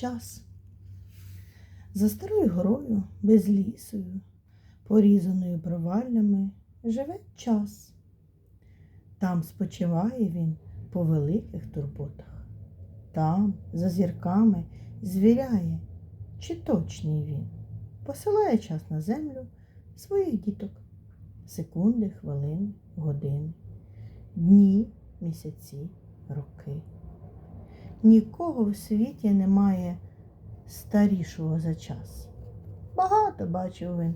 час. За старою горою, без лісою, порізаною проваллями, живе час. Там спочиває він по великих турботах. Там, за зірками, звіряє, чи точний він, посилає час на землю своїх діток. Секунди, хвилини, години, дні, місяці, роки. Нікого в світі немає старішого за час. Багато бачив він.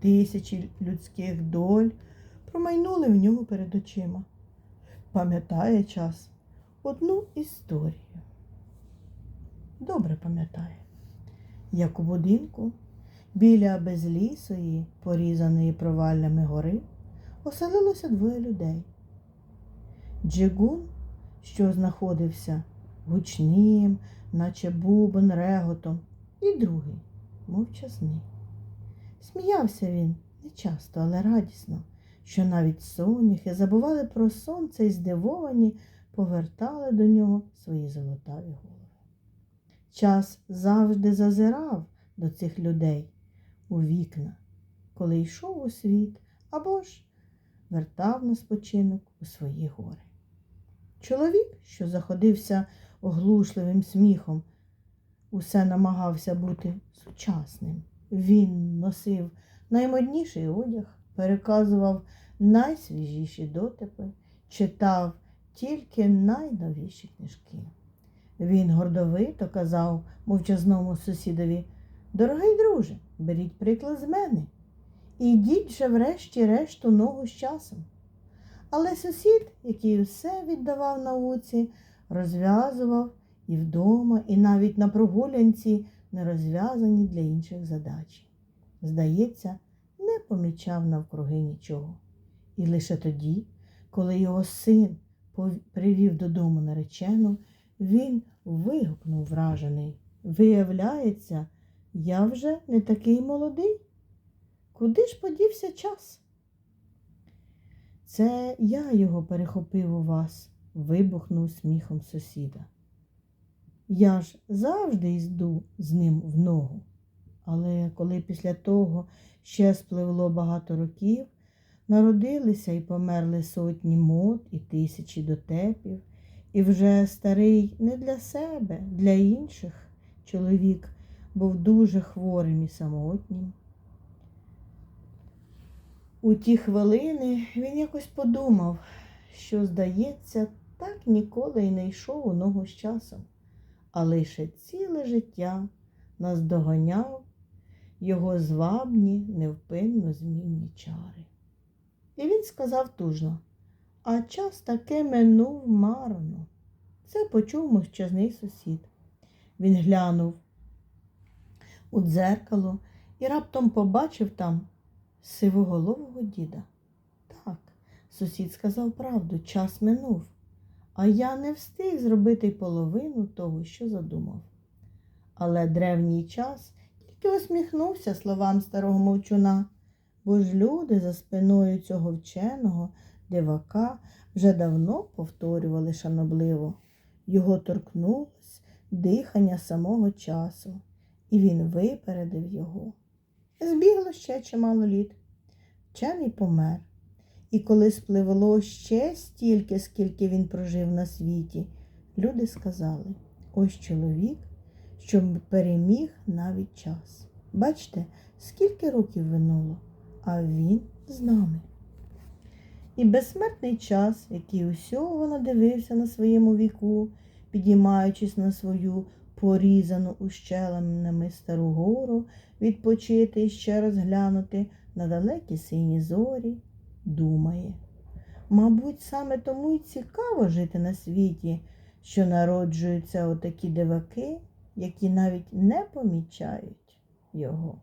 Тисячі людських доль промайнули в нього перед очима. Пам'ятає час одну історію. Добре пам'ятає, як у будинку біля безлісої, порізаної проваллями гори, оселилося двоє людей. Джигун, що знаходився гучним, наче бубен реготом, і другий мовчазний. Сміявся він не часто, але радісно, що навіть соняхи забували про сонце і здивовані повертали до нього свої золотаві голови. Час завжди зазирав до цих людей у вікна, коли йшов у світ або ж вертав на спочинок у свої гори. Чоловік, що заходився оглушливим сміхом, усе намагався бути сучасним. Він носив наймодніший одяг, переказував найсвіжіші дотипи, читав тільки найновіші книжки. Він гордовито казав мовчазному сусідові Дорогий друже, беріть приклад з мене. Ідіть же врешті-решту ногу з часом. Але сусід, який усе віддавав науці, розв'язував і вдома, і навіть на прогулянці не розв'язані для інших задач. Здається, не помічав навкруги нічого. І лише тоді, коли його син привів додому наречену, він вигукнув вражений. Виявляється, я вже не такий молодий. Куди ж подівся час? Це я його перехопив у вас, вибухнув сміхом сусіда. Я ж завжди йду з ним в ногу. Але коли після того ще спливло багато років, народилися і померли сотні мод і тисячі дотепів, і вже старий не для себе, для інших чоловік був дуже хворим і самотнім. У ті хвилини він якось подумав, що, здається, так ніколи й не йшов у ногу з часом, а лише ціле життя наздоганяв його звабні, невпинно змінні чари. І він сказав тужно, а час таки минув марно. Це почув мовчазний сусід. Він глянув у дзеркало і раптом побачив там сивоголового діда. Так, сусід сказав правду, час минув, а я не встиг зробити половину того, що задумав. Але древній час тільки усміхнувся словам старого мовчуна, бо ж люди за спиною цього вченого дивака вже давно повторювали шанобливо. Його торкнулось дихання самого часу, і він випередив його. Збігло ще чимало літ. Вчений помер. І коли спливло ще стільки, скільки він прожив на світі, люди сказали, ось чоловік, що переміг навіть час. Бачите, скільки років минуло, а він з нами. І безсмертний час, який усього надивився на своєму віку, підіймаючись на свою порізану ущелинами стару гору, відпочити і ще раз глянути на далекі сині зорі, думає. Мабуть, саме тому й цікаво жити на світі, що народжуються отакі диваки, які навіть не помічають його.